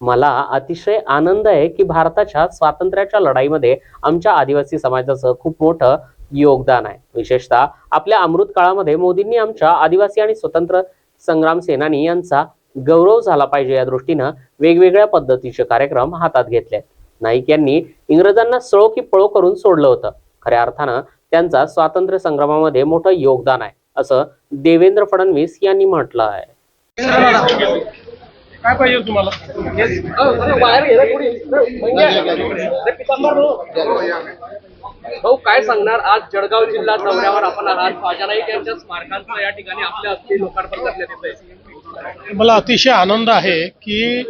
मला अतिशय आनंद आहे की भारताच्या स्वातंत्र्याच्या लढाईमध्ये आमच्या आदिवासी समाजाचं खूप मोठं योगदान आहे. विशेषतः आपल्या अमृत काळामध्ये मोदींनी आमच्या आदिवासी आणि स्वतंत्र संग्राम सेनानी यांचा गौरव झाला पाहिजे या दृष्टीनं वेगवेगळ्या पद्धतीचे कार्यक्रम हातात घेतले नाईक यांनी इंग्रजांना सळो की पळो करून सोडलं होतं. खऱ्या अर्थानं त्यांचा स्वातंत्र्य संग्रामामध्ये मोठं योगदान आहे असं देवेंद्र फडणवीस यांनी म्हटलं आहे. काय पाहिजे तुम्हाला? भाऊ काय सांगणार? आज जळगाव जिल्हा दौऱ्यावर आपण आहात. नाईक यांच्या स्मारकांचं या ठिकाणी आपल्या हस्ते लोकार्पण करण्यात येत मला अतिशय आनंद आहे की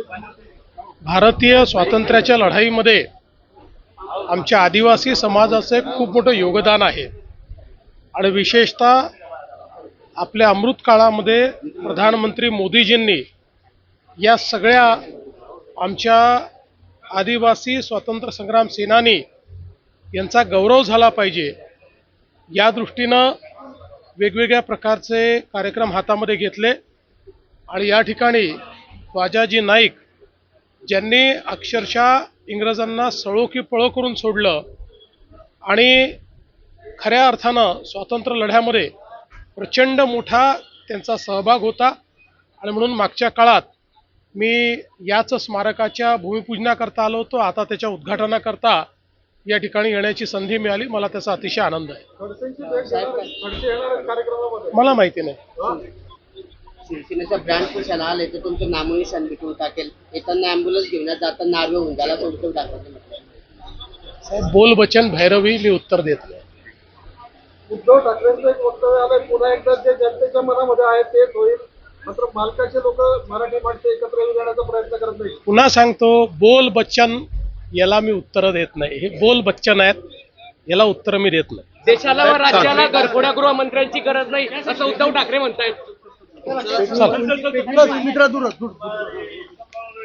भारतीय स्वातंत्र्याच्या लढाईमध्ये आमच्या आदिवासी समाजाचे खूप मोठं योगदान आहे. आणि विशेषतः आपल्या अमृत काळामध्ये प्रधानमंत्री मोदीजींनी या सगळ्या आमच्या आदिवासी स्वातंत्र्य संग्राम सेनानी यांचा गौरव झाला पाहिजे. या दृष्टीनं वेगवेगळ्या प्रकारचे कार्यक्रम हातामध्ये घेतले आणि या ठिकाणी वाजाजी नाईक ज्यांनी अक्षरशः इंग्रजांना सळो की पळो करून सोडलं आणि खऱ्या अर्थानं स्वातंत्र्य लढ्यामध्ये प्रचंड मोठा त्यांचा सहभाग होता. आणि म्हणून मागच्या काळात मी याच स्मारकाच्या भूमिपूजनाकरता आलो होतो आता त्याच्या उद्घाटनाकरता या ठिकाणी येण्याची संधी मिळाली. मला त्याचा अतिशय आनंद आहे. मला माहिती नाही. शिवसेनेचा ब्रँड पुशाला आले तर तुमचं भेटून टाकेल. येताना अँब्युलन्स घेऊन जाताना नार्वे होऊन झाला तर उद्धव ठाकरे साहेब बोल बचन भैरवी मी उत्तर देत नाही. उद्धव ठाकरेंचं एक वक्तव्य आलंय पुन्हा एकदा जे जनतेच्या मनामध्ये आहे तेच होईल. मात्र मालकाचे लोक मराठी माणसं एकत्र पुन्हा सांगतो बोल बच्चन याला मी उत्तर देत नाही. हे बोल बच्चन आहेत याला उत्तर मी देत नाही. देशाला व राज्याला घरफोड्या गृहमंत्र्यांची गरज नाही असं उद्धव ठाकरे म्हणतायत.